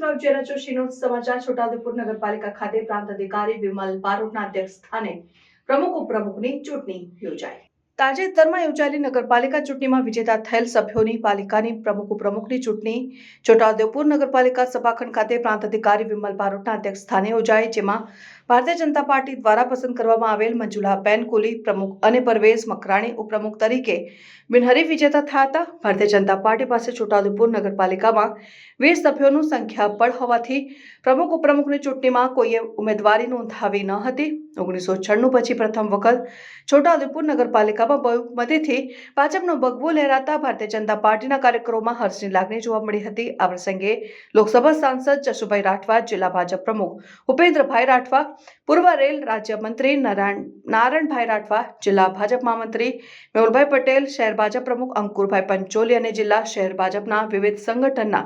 નગરમાં યોજાયેલા શીનો સમાચાર છોટાઉદેપુર નગરપાલિકા ખાતે પ્રાંત અધિકારી વિમલ બારોટના અધ્યક્ષ સ્થાને પ્રમુખ ઉપપ્રમુખની ચૂંટણી યોજાઈ. તાજેતરમાં યોજાયેલી નગરપાલિકા ચૂંટણીમાં વિજેતા થયેલ સભ્યોની પાલિકાની પ્રમુખ ઉપપ્રમુખની ચૂંટણી છોટાઉદેપુર નગરપાલિકા સભાખંડ ખાતે પ્રાંત અધિકારી વિમલ બારોટના અધ્યક્ષ સ્થાને યોજાઈ, જેમાં ભારતીય જનતા પાર્ટી દ્વારા પસંદ કરવામાં આવેલ મંજુલાબેન કુલી પ્રમુખ અને પરવેઝ મકરાણી ઉપપ્રમુખ તરીકે બિનહરીફ વિજેતા થયા હતા. ભારતીય જનતા પાર્ટી પાસે છોટાઉદેપુર નગરપાલિકામાં વીસ સભ્યોનું સંખ્યાબળ હોવાથી પ્રમુખ ઉપપ્રમુખની ચૂંટણીમાં કોઈએ ઉમેદવારી નોંધાવી ન હતી. ઓગણીસો છન્નું પછી પ્રથમ વખત છોટાઉદેપુર નગરપાલિકામાં બહુમતીથી ભાજપનો ભગવો લહેરાતા ભારતીય જનતા પાર્ટીના કાર્યકરોમાં હર્ષની લાગણી જોવા મળી હતી. આ પ્રસંગે લોકસભા સાંસદ જશુભાઈ રાઠવા, જિલ્લા ભાજપ પ્રમુખ ઉપેન્દ્રભાઈ રાઠવા, પૂર્વ રેલ રાજ્યમંત્રી નારાયણ નારાયણભાઈ રાઠવા, જિલ્લા ભાજપ મહામંત્રી મેહુલભાઈ પટેલ, શહેર ભાજપ પ્રમુખ અંકુરભાઈ પંચોલી અને જિલ્લા શહેર ભાજપના વિવિધ સંગઠનના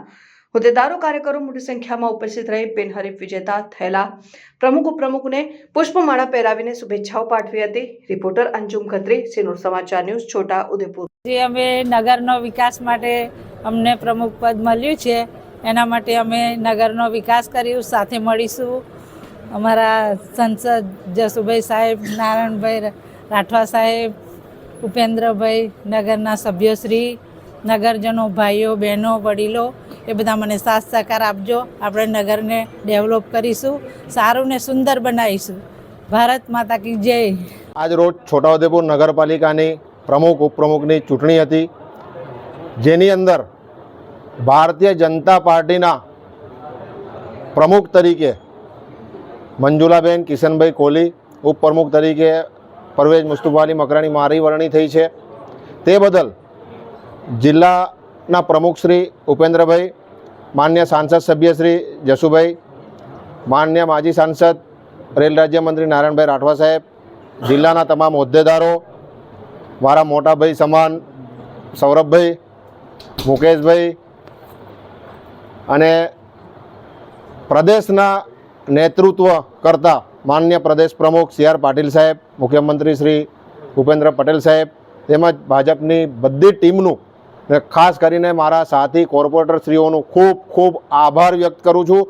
હોદ્દેદારો કાર્યકરો મોટી સંખ્યામાં ઉપસ્થિત રહી બિનહરીફ વિજેતા થયેલા પ્રમુખ ઉપપ્રમુખને પુષ્પમાળા પહેરાવીને શુભેચ્છાઓ પાઠવી હતી. રિપોર્ટર અંજુમ ખત્રી, સિનોર સમાચાર ન્યૂઝ, છોટા, ઉદેપુર. જે અમે નગરનો વિકાસ માટે અમને પ્રમુખ પદ મળ્યું છે, એના માટે અમે નગરનો વિકાસ કર્યું, સાથે મળીશું. અમારા સંસદ જસુભાઈ સાહેબ, નારાયણભાઈ રાઠવા સાહેબ, ઉપેન્દ્રભાઈ, નગરના સભ્યશ્રી, નગરજનો, ભાઈઓ, બહેનો, વડીલો એ બધા મને સાથ સહકાર આપજો. આપણે નગરને ડેવલપ કરીશું, સારું ને સુંદર બનાવીશું. ભારત માતા કી જય. આજ રોજ છોટાઉદેપુર નગરપાલિકાની પ્રમુખ, ઉપપ્રમુખની ચૂંટણી હતી. જેની અંદર ભારતીય જનતા પાર્ટીના પ્રમુખ તરીકે મંજુલાબેન કિશનભાઈ કોહલી, ઉપપ્રમુખ તરીકે પરવેજ મુસ્તુફા મકરાણી મારી વરણી થઈ છે. તે બદલ જિલ્લાના પ્રમુખ શ્રી ઉપેન્દ્રભાઈ માન્ય સાંસદ સભ્ય શ્રી જસુભાઈ, માન્ય માજી સાંસદ રેલ રાજ્યમંત્રી નારાયણભાઈ રાઠવા સાહેબ, જિલ્લાના તમામ હોદ્દેદારો, મારા મોટાભાઈ સમાન સૌરભભાઈ, મુકેશભાઈ અને પ્રદેશના નેતૃત્વ કરતા માન્ય પ્રદેશ પ્રમુખ સી આર પાટીલ સાહેબ, મુખ્યમંત્રી શ્રી ભૂપેન્દ્ર પટેલ સાહેબ, તેમજ ભાજપની બધી ટીમનું ખાસ કરીને મારા સાથી કોર્પોરેટરશ્રીઓનું ખૂબ ખૂબ આભાર વ્યક્ત કરું છું.